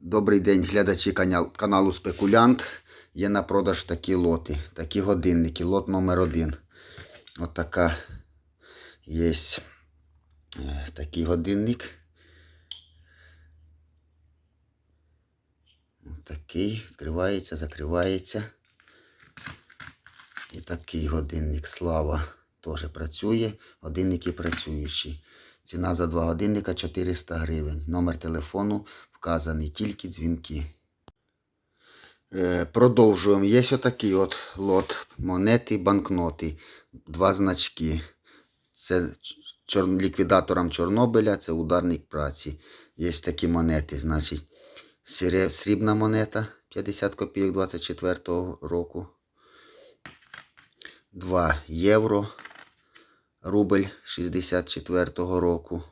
Добрий день, глядачі каналу Спекулянт. Є на продаж такі лоти, такі годинники. Лот номер один. От така є е, такий годинник. От такий. Відкривається, закривається. І такий годинник. Слава теж працює. Годинники працюючі. Ціна за два годинника 400 гривень. Номер телефону вказаний, тільки дзвінки. Е, продовжуємо. Є отакий от лот монети, банкноти. Два значки. Це чор... ліквідаторам Чорнобиля, це ударник праці. Є такі монети, значить, срібна монета 50 копійок 24 року. 2 євро. Рубль 64 року.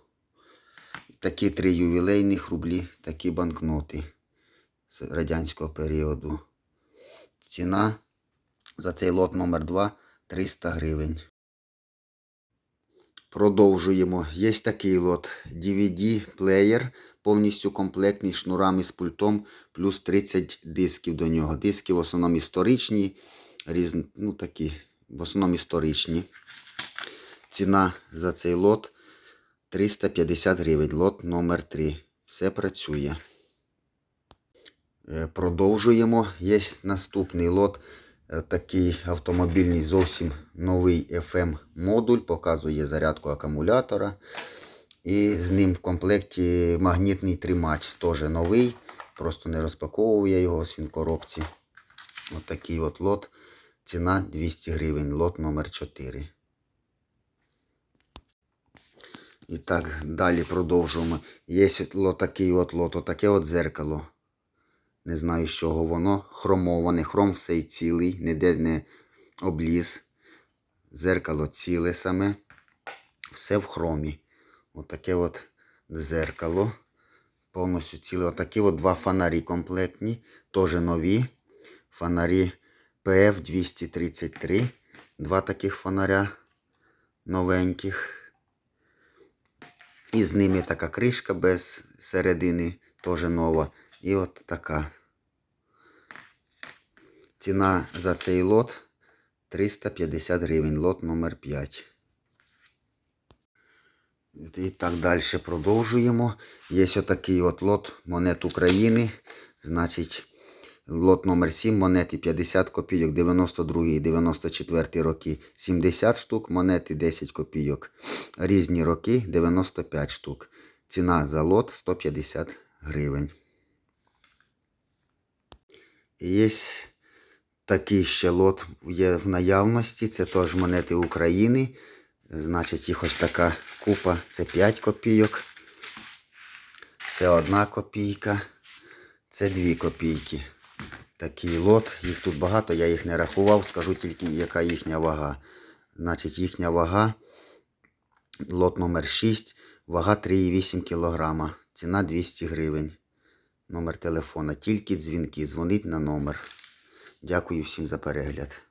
Такі три ювілейних рублі, такі банкноти з радянського періоду. Ціна за цей лот номер 2 300 гривень. Продовжуємо. Є такий лот DVD-плеєр, повністю комплектний шнурами з пультом, плюс 30 дисків до нього. Диски в основному історичні, різ... ну такі, в основному історичні. Ціна за цей лот 350 гривень. Лот номер 3. Все працює. Е, Продовжуємо. Є наступний лот. е, Такий автомобільний зовсім новий FM модуль. Показує зарядку акумулятора. І з ним в комплекті магнітний тримач. Теж новий. Просто не розпаковував я його в коробці. Ось такий от лот. Ціна 200 гривень. Лот номер 4. І так, далі продовжуємо. Є от такий от лот, отаке от зеркало. Не знаю, з чого воно. Хромоване, хром все цілий, ніде не обліз. Зеркало ціле саме. Все в хромі. Отаке от зеркало. Повністю ціле. Отакі от два фонарі комплектні. Теж нові. Фонарі PF 233. Два таких фонаря новеньких. І з ними така кришка без середини, теж нова. І от така. Ціна за цей лот 350 гривень. Лот номер 5. І так далі продовжуємо. Є отакий от лот монет України. Значить, лот номер 7 монети 50 копійок 92 і 94 роки 70 штук, монети 10 копійок. Різні роки 95 штук. Ціна за лот 150 гривень. Є такий ще лот є в наявності. Це теж монети України. Значить, їх ось така купа. Це 5 копійок. Це 1 копійка. Це 2 копійки. Такий лот. Їх тут багато, я їх не рахував, скажу тільки, яка їхня вага. Значить, їхня вага. Лот номер 6, вага 3,8 кг. Ціна 200 гривень. Номер телефона. Тільки дзвінки. Дзвонить на номер. Дякую всім за перегляд.